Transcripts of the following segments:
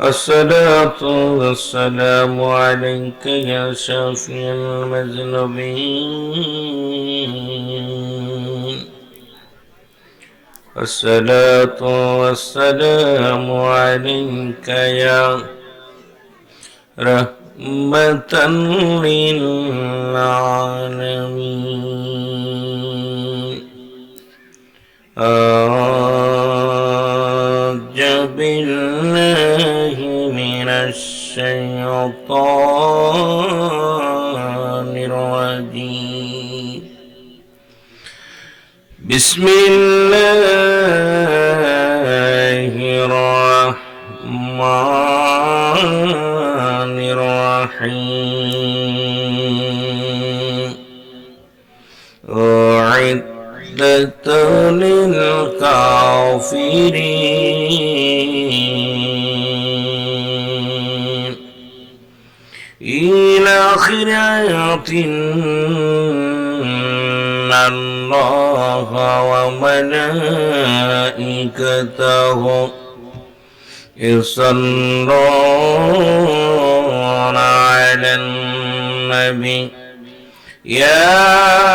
الصلاة والسلام عليك يا شافي المذنبين. الصلاة والسلام عليك يا رحمة للعالمين. أعوذ بالله من الشيطان الرجيم. بسم الله الرحمن الرحيم. أعدت للكافرين إلى خيرات إن الله وملائكته يصلون على النبي. يا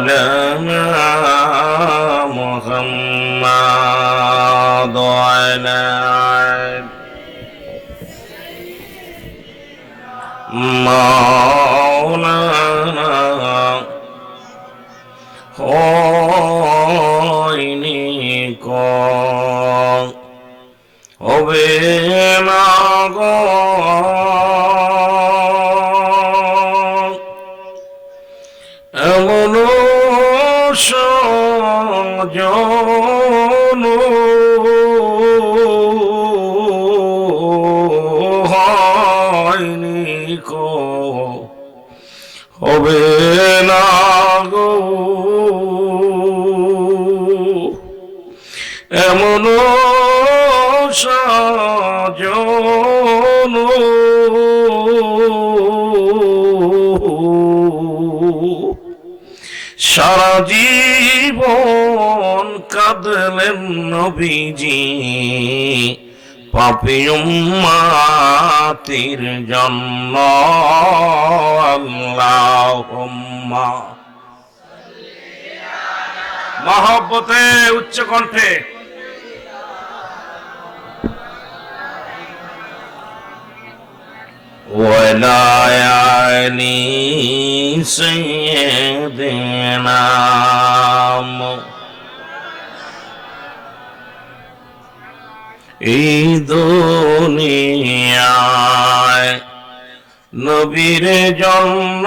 مولانا محمد وعلى Jones. নবীজি পাপিয়ম মাতির জন্ম আল্লাহুম্মা মহব্বতে উচ্চ কণ্ঠে ولا يعني سيدنا এই দুনিয়ায় নবীর জন্ম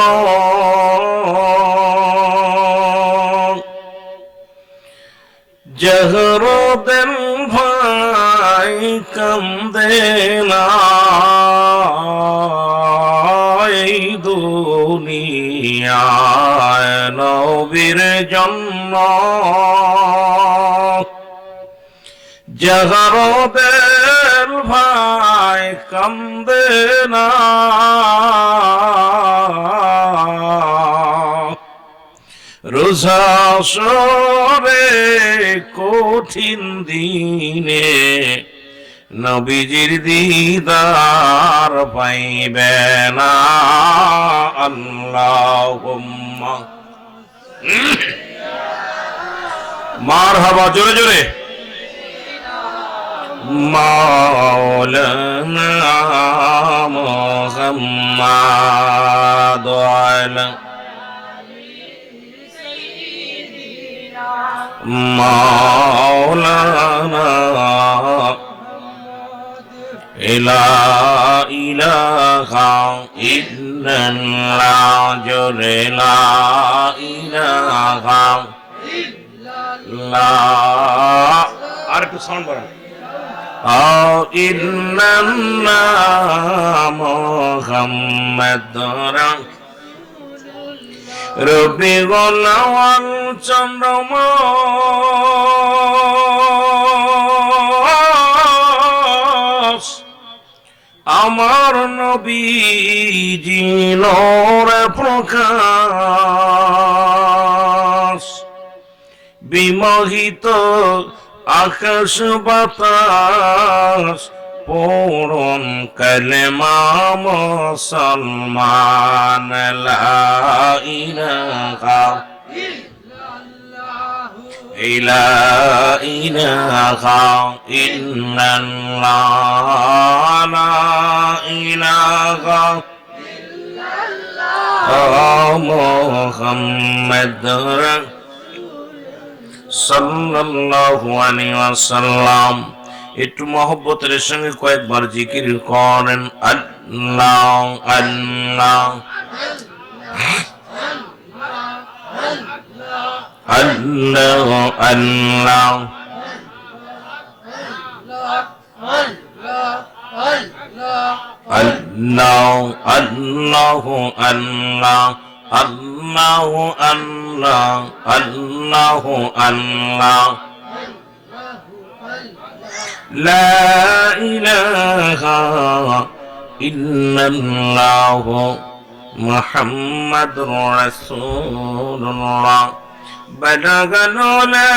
জহরদেন ভাই কান্দে না। এই দুনিয়ায় নবীর জন্ম জহরদের ভাই কান্দে না রোজাসরে কঠিন দিনে নবীজির দিদার পাইবে না আল্লাহ মার হাবা জোরে জোরে مولانا محمد وعلى مولانا لا إله إلا الله جل لا إله إلا আর একটু সাউন্ড বাড়ান ইন্নাল্লা মোহাম্মদ রবি গোলাওয়াল চন্দ্রম আমার নবী জিনোর প্রকাশ। বিমোহিত আকাশ বাতাস পূরণ কলেমা মুসলমান লা ইলাহা ইলা ইলাহা ইল্লাল্লাহ লা ইলাহা মুহাম্মাদ সাল্লাল্লাহু ওয়াসাল্লাম একটু মহব্বতের সঙ্গে কয়েকবার জিকির করেন আল্লাহ আল্লাহ আল্লাহ আল্লাহ। আল্লাহ আল্লাহ আল্লাহ। আল্লাহ আল্লাহ আল্লাহ আল্লাহ لا إله إلا الله محمد رسول الله بلغ العلا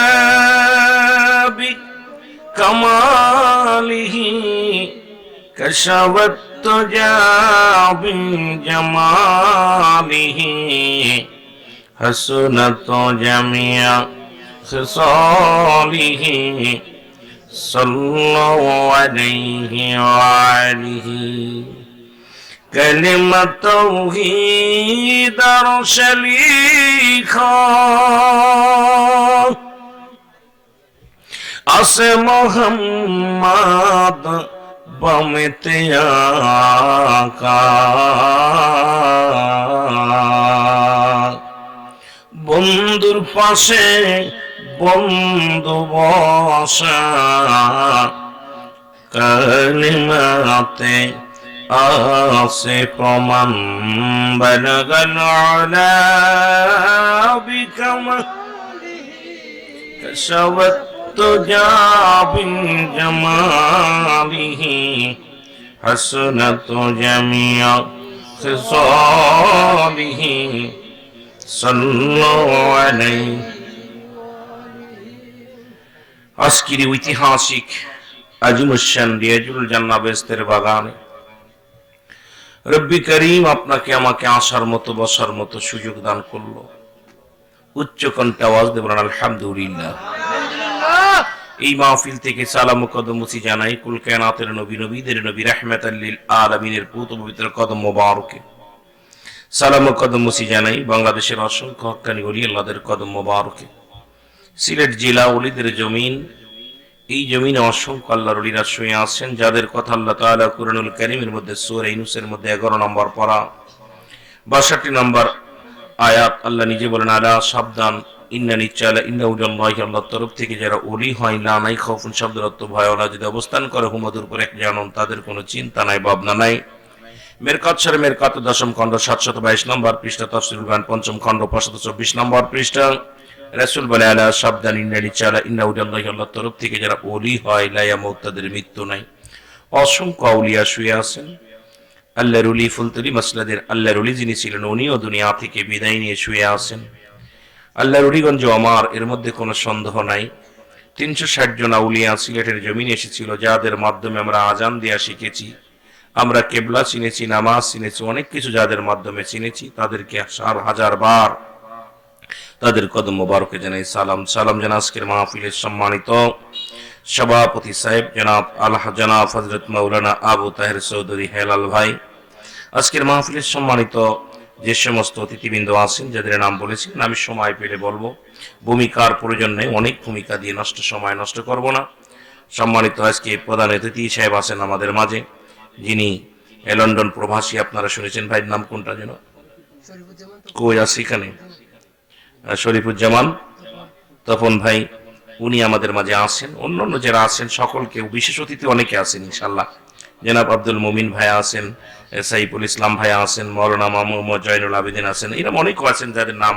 بكماله كشف التجا بجماله حسنة جميع خصاله صلوا عليه وآله كلمة توحيد شليخا أس محمد পমিতে বন্ধুর পাশে বন্ধু বসা। কালিমাতে আসে প্রমাণ বনগন বিকম সবত تجاب جماله حسنت جميع خصاله صلوا عليه আজকের এই ঐতিহাসিক আজিমুসান রিয়াজুল জান্না বেস্তের বাগানে রব্বি করিম আপনাকে আমাকে আসার মতো বসার মতো সুযোগ দান করলো উচ্চ কণ্ঠে আওয়াজ দেবেন আলহামদুলিল্লাহ এই মাহফিল থেকে সালাম কদম মুসি জানাই, কুল কায়নাতের নবী, নবীদের নবী রাহমাত আল্লিল আলামিনের পুত পবিত্র কদম মোবারকে। সালাম কদম মুসি জানাই, বাংলাদেশের অসংখ্য হক্কানি অলি আল্লাহদের কদম মোবারকে। সিলেট জেলা অলিদের জমিন, এই জমিনে অসংখ্য আল্লাহর অলিরা শুয়ে আছেন, যাদের কথা আল্লাহ তাআলা কুরআনুল কারীমের মধ্যে, সূরা ইউনূসের মধ্যে 11 নম্বর পড়া। 62 নম্বর আয়াত আল্লাহ নিজে বলেন, আলা সাবধান তরফ থেকে যারা হয় নাই যদি অবস্থান করে এক তাদের কোনো চিন্তা নাই, ভাবনা নাই। মেরকাত দশম খণ্ড, সাতশত বাইশ নম্বর গান পঞ্চম খণ্ড চব্বিশ নম্বর পৃষ্ঠা। সাবধান থেকে যারা ওলি হয় তাদের মৃত্যু নাই। অসংখ্য আউলিয়া শুয়ে আছেন। আল্লাহ রুলি ফুলতলি মাসলাদের আল্লাহ রুলি যিনি ছিলেন, উনিও দুনিয়া থেকে বিদায় নিয়ে শুয়ে আছেন। আল্লাহ রুড়িগঞ্জ আমার, এর মধ্যে কোনো সন্দেহ নাই। তিনশো ষাট জন আউলিয়া সিলেটের জমিনে এসেছিল, যাদের মাধ্যমে আমরা আজান দেয়া শিখেছি। আমরা কেবলা চিনেছি, নামাজ চিনেছি, অনেক কিছু যাদের মাধ্যমে চিনেছি, তাদেরকে হাজার হাজার বার তাদের কদম মোবারকে জানাই সালাম। সালাম জানা আজকের মাহফিলের সম্মানিত সভাপতি সাহেব জনাব আল্লাহ জনাব হজরত মৌলানা আবু তাহের চৌধুরী হেলাল ভাই। আজকের মাহফিলের সম্মানিত যে সমস্ত অতিথিবৃন্দ আছেন, যাদের নাম বলেছেন, আমি সময় পেলে বলব, ভূমিকার প্রয়োজন নেই, অনেক ভূমিকা দিয়ে নষ্ট, সময় নষ্ট করব না। সম্মানিত আজকে প্রধান অতিথি সাহেব আছেন আমাদের মাঝে, যিনি লন্ডন প্রবাসী, আপনারা শুনেছেন ভাইয়ের নাম কোনটা যেন? কই আছে এখানে? শরীফুজ্জামান, তপন ভাই, উনি আমাদের মাঝে আছেন, অন্যান্য যারা আছেন সকলকে বিশেষ অতিথি অনেকে আছেন ইনশাল্লাহ জনাব আব্দুল মুমিন ভাই আছেন, সাইফুল ইসলাম ভাই আছেন, মৌলানা মোহাম্মদ জয়নুল আবেদিন আছেন, এরকম অনেকে আছেন যাদের নাম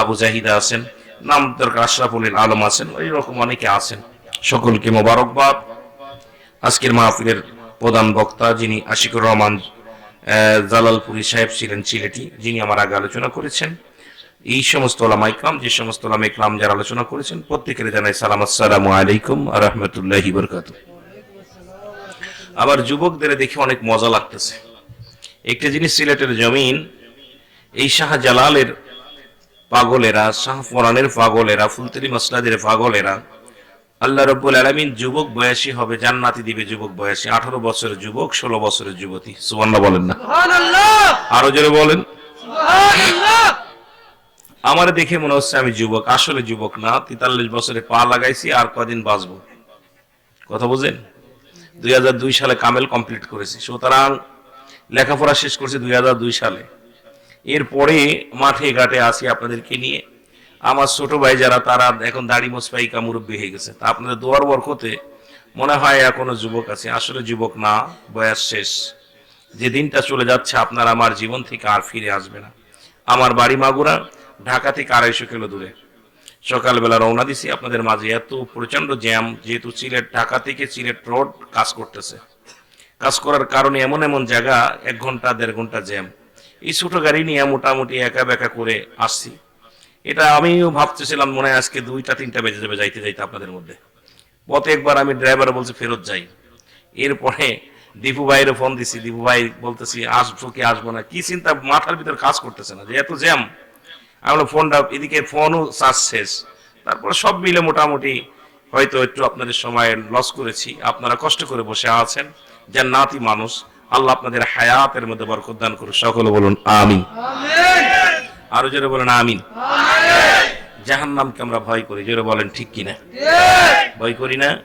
আবু জাহিদা আছেন, নাম দরকার আশরাফুল আলম আছেন এইরকম অনেকে আছেন। সকলকে মোবারকবাদ। আজকের মাহফিলের প্রধান বক্তা যিনি আশিকুর রহমান জালালপুরি সাহেব ছিলেন সিলেটি যিনি আমার আগে আলোচনা করেছেন। এই সমস্ত ওলামা ইকরাম, যে সমস্ত ওলামা ইকরাম যারা আলোচনা করেছেন, প্রত্যেকের জানাই সালাম, আসসালামু আলাইকুম আ রহমতুল্লাহি আবার যুবকদের দেখে অনেক মজা লাগতেছে। একটা জিনিস সিলেটের জমিন এই শাহজালালের পাগলেরা শাহ ফরানের পাগলেরা ফুলতলি মসলাদের পাগলেরা আল্লাহ রব্বুল আলমিন যুবক বয়সী হবে জান্নাতি দিবে যুবক বয়সী আঠারো বছরের যুবক ষোলো বছরের যুবতী। সুবর্ণা বলেন না। আরও জোরে বলেন। আমার দেখে মনে হচ্ছে আমি যুবক আসলে যুবক না তেতাল্লিশ বছরে পা লাগাইছি আর কদিন বাঁচবো। কথা বুঝেন দুই হাজার দুই সালে কামেল কমপ্লিট করেছি। সুতরাং লেখাপড়া শেষ করছি দুই সালে। এরপরে মাঠে ঘাটে আসি আপনাদেরকে নিয়ে। আমার ছোট ভাই যারা, তারা এখন দাড়ি মোসপাইকা মুরব্বী হয়ে গেছে। তা আপনাদের দোয়ার বরকতে মনে হয় এখনও যুবক আছে। আসলে যুবক না, বয়স শেষ। যে দিনটা চলে যাচ্ছে, আপনার আমার জীবন থেকে আর ফিরে আসবে না। আমার বাড়ি মাগুরা, ঢাকা থেকে আড়াইশো কিলো দূরে। সকালবেলা রওনা দিছি। আপনাদের মাঝে এত প্রচণ্ড জ্যাম, যেহেতু সিলেট ঢাকা থেকে সিলেট রোড কাজ করতেছে। কাজ করার কারণে এমন এমন জায়গা, এক ঘণ্টা, দেড় ঘণ্টা জ্যাম। এই ছোট গাড়ি নিয়ে মোটামুটি একা বেকা করে আসছি। এটা আমিও ভাবতেছিলাম মনে হয় আজকে দুইটা, তিনটা বেজে যাবে যাইতে যাইতে আপনাদের মধ্যে। পথে একবার আমি ড্রাইভার বলছি, ফেরত যাই। এরপরে দীপু ভাইয়েরও ফোন দিছি। দীপু ভাই বলতেছি, আসব কি আসব না? কি চিন্তা, মাথার ভিতর কাজ করতেছে না। যে এত জ্যাম আমরা ফোনটা এদিকে ফোনও চার্জ শেষ। তারপরে সব মিলে মোটামুটি হয়তো একটু আপনাদের সময় লস করেছি। আপনারা কষ্ট করে বসে আছেন। যার নাতি মানুষ। আল্লাহ আপনাদের হায়াতের মধ্যে বরকত দান করুন সকলে বলুন আমিন। আরও জোরে বলেন আমিন। জাহান নামকে আমরা ভয় করি। জোরে বলেন ঠিক কিনা? ভয় করি না?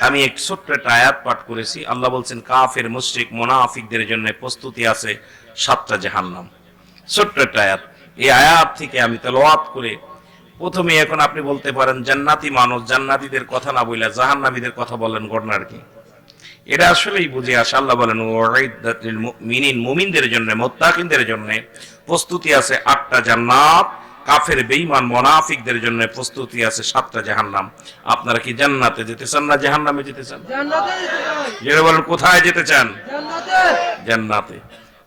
আমি এক ছোট্ট একটা আয়াত পাঠ করেছি। আল্লাহ বলছেন কাফের মুশরিক মোনাফিকদের জন্য প্রস্তুতি আছে সাতটা জাহান্নাম। ছোট্ট একটা আয়াত। এই আয়াত থেকে আমি তেলাওয়াত করে প্রথমে এখন আপনি বলতে পারেন জান্নাতি মানুষ জান্নাতীদের কথা না বইলা জাহান্নামীদের কথা বলেন ঘটনার কি এটা আসলেই বুঝে আসে আল্লাহ বলেন মুমিনিন মুমিনদের জন্য মুত্তাকিনদের জন্য প্রস্তুতি আছে আটটা জান্নাত কাফের বেঈমান মুনাফিকদের জন্য প্রস্তুতি আছে সাতটা জাহান্নাম। আপনারা কি জান্নাতে যেতে চান না জাহান্নামে যেতে চান? জান্নাতে যেটা বলেন কোথায় যেতে চান? জান্নাতে। জান্নাতে।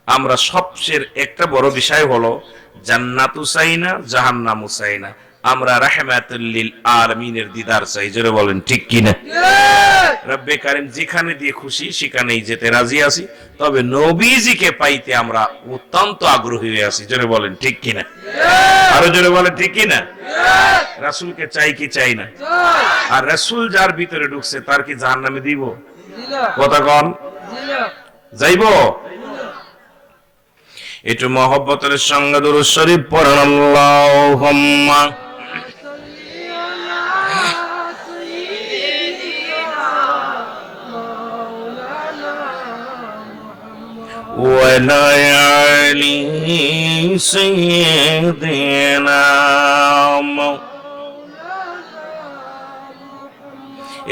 আমরা সবচেয়ে একটা বড় বিষয় হলো জান্নাতু চাই না জাহান্নামু চাই না আমরা রাহমাতুল্লিল আলামিনের দিদার চাই জোরে বলেন ঠিক কিনা? রব্বে কারিম যেখানে দিয়ে খুশি সেখানেই যেতে রাজি আছি। তবে নবীজিকে পাইতে আমরা অত্যন্ত আগ্রহী হয়ে আছি জোরে বলেন ঠিক কিনা? আরও জোরে বলেন ঠিক কিনা? রাসূলকে চাই কি চাই না? আর রাসূল যার ভিতরে ঢুকছে তার কি জাহান্নামে দিব? কথা কন। যাইব? একটু মহব্বতের সঙ্গে দুরূদ শরীফ পড়েন আল্লাহুম্মা সাল্লি আলা সাইয়্যিদিনা মাওলানা মুহাম্মদ। وعلى آل سيدنا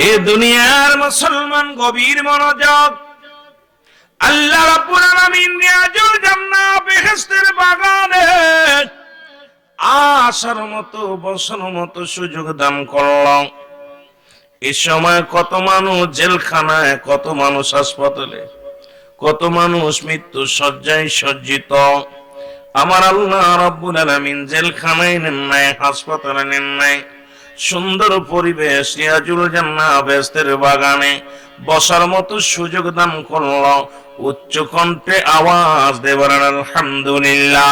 এ দুনিয়ার মুসলমান গভীর মনোযোগ আল্লাহ রাব্বুল আসার মতো, বসার মতো সুযোগ দান করলাম। এ সময় কত মানুষ জেলখানায়, কত মানুষ হাসপাতালে, কত মানুষ মৃত্যু সজ্জায় সজ্জিত। আমার আল্লাহ রব্বুল আলামিন জেলখানায় নেন নাই, হাসপাতালে নেন নাই। সুন্দর পরিবেশ, রিয়াজুল জান্নাহ বেস্তের বাগানে বসার মতো সুযোগ দান করল উচ্চ কণ্ঠে আওয়াজ দেবার আলহামদুলিল্লাহ।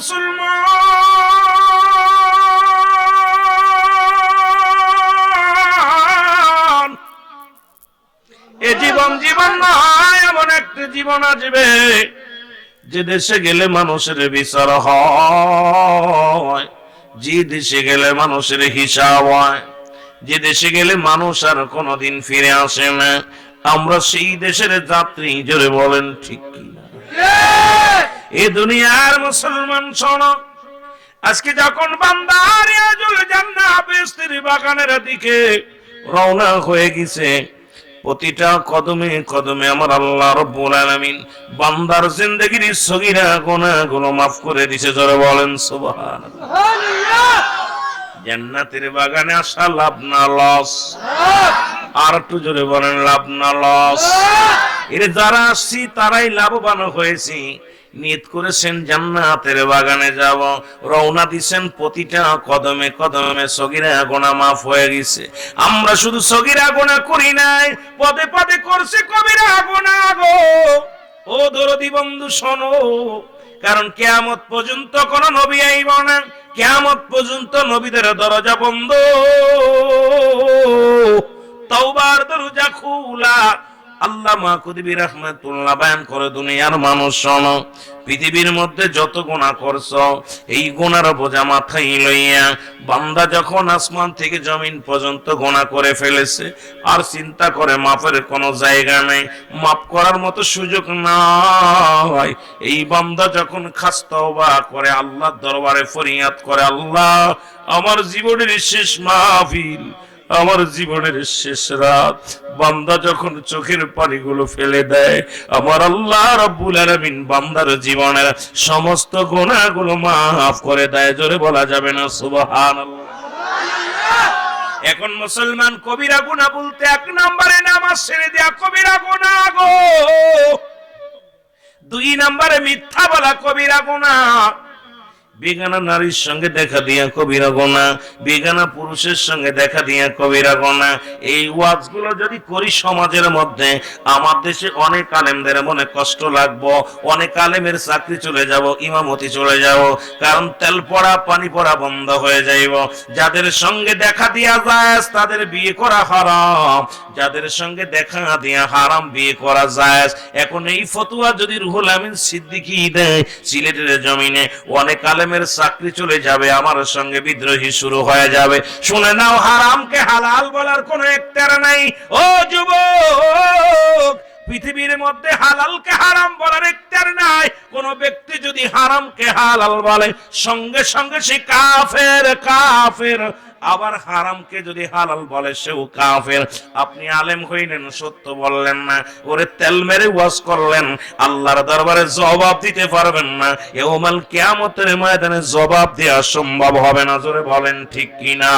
মুসলমান। এ জীবন জীবন নয় এমন একটি জীবন আসবে যে দেশে গেলে মানুষের বিচার হয়। যে দেশে গেলে মানুষের হিসাব হয়। যে দেশে গেলে মানুষ আর কোনোদিন ফিরে আসে না। আমরা সেই দেশের যাত্রী, জোরে বলেন, ঠিক কিনা? এ দুনিয়ার মুসলমান শোনো। আজকে যখন বান্দার বাগানের দিকে রওনা হয়ে গেছে, প্রতিটা কদমে কদমে আমার আল্লাহ রব্বুল আলামিন বান্দার জিন্দেগির সগীরা গুনাহগুলো মাফ করে দিছে জোরে বলেন সুবহানাল্লাহ। জান্নাতের বাগানে আসা লাভ না লস। আর একটু জোরে বলেন, লাভ না লস। এর যারা আসছি, তারাই লাভবান হয়েছি। নিয়ত করেছেন জান্নাতের বাগানে যাব। রওনা দিছেন প্রতিটা কদমে কদমে, সগিরা গোনা মাফ হয়ে গেছে। আমরা শুধু সগিরা গোনা করি নাই, পদে পদে করছে কবিরা গোনা গো। ও দরদি বন্ধু, শোনো, কারণ কেয়ামত পর্যন্ত কোন নবী আইব না। কেয়ামত পর্যন্ত নবীদের দরজা বন্ধ। তওবার দরজা খোলা আল্লাহ মাকুদিবি রহমাতুল্লাহ বয়ান করে, দুনিয়ার মানুষ শোনো, পৃথিবীর মধ্যে যত গুণা করছ, এই গুণার বোঝা মাথায় লইয়া বান্দা যখন আসমান থেকে জমিন পর্যন্ত গোনা করে ফেলেছে, আর চিন্তা করে মাপের কোনো জায়গা নেই, মাপ করার মতো সুযোগ নাই। এই বান্দা যখন খাস্তবা করে, আল্লাহর দরবারে ফরিয়াদ করে, আল্লাহ, আমার জীবনের শেষ মাহফিল আমার জীবনের শেষ রাত, বান্দা যখন চোখের পানিগুলো ফেলে দেয়, আমার আল্লাহ রাব্বুল আলামিন বান্দার জীবনের সমস্ত গুনাহগুলো মাফ করে দেয়। জোরে বলা যাবে না, সুবহানাল্লাহ। এখন মুসলমান কবিরা গুনাহ বলতে এক নম্বরে নামাজ ছেড়ে দেয়া, কবিরা গুনাহ গো। দুই নম্বরে মিথ্যা বলা কবিরা গুনাহ। বেগানা নারীর সঙ্গে দেখা দিয়া কবিরা গোনা বেগানা পুরুষের সঙ্গে দেখা দিয়া কবিরা গোনা। এই ওয়াজগুলো যদি করি সমাজের মধ্যে, আমার দেশে অনেক আলেমদের মনে কষ্ট লাগবো, অনেক আলেমের চাকরি চলে যাব, ইমামতি চলে যাব, কারণ তেল পড়া, পানি পড়া বন্ধ হয়ে যাইব। যাদের সঙ্গে দেখা দিয়া যায় তাদের বিয়ে করা হারাম। যাদের সঙ্গে দেখা দিয়া হারাম, বিয়ে করা যায় এখন এই ফতুয়া যদি রুহুল আমিন সিদ্দিকি দেয়, সিলেটের জমিনে, অনেক আলেমের চাকরি চলে যাবে, আমার সঙ্গে বিদ্রোহী শুরু হয়ে যাবে। শুনে নাও, হারামকে হালাল বলার কোনো একটার নাই। ও যুবক পৃথিবীর মধ্যে হালালকে হারাম বলার একটার নাই। কোন ব্যক্তি যদি হারামকে হালাল বলে, সঙ্গে সঙ্গে সে কাফের কাফের। আবার হারামকে যদি হালাল বলে, সেও কাফের। আপনি আলেম হইলেন, সত্য বললেন না। ওরে তেল মেরে ওয়াজ করলেন। আল্লাহর দরবারে জবাব দিতে পারবেন না। এওমাল কিয়ামতের ময়দানে জবাব দেওয়া সম্ভব হবে না। জোরে বলেন, ঠিক কিনা?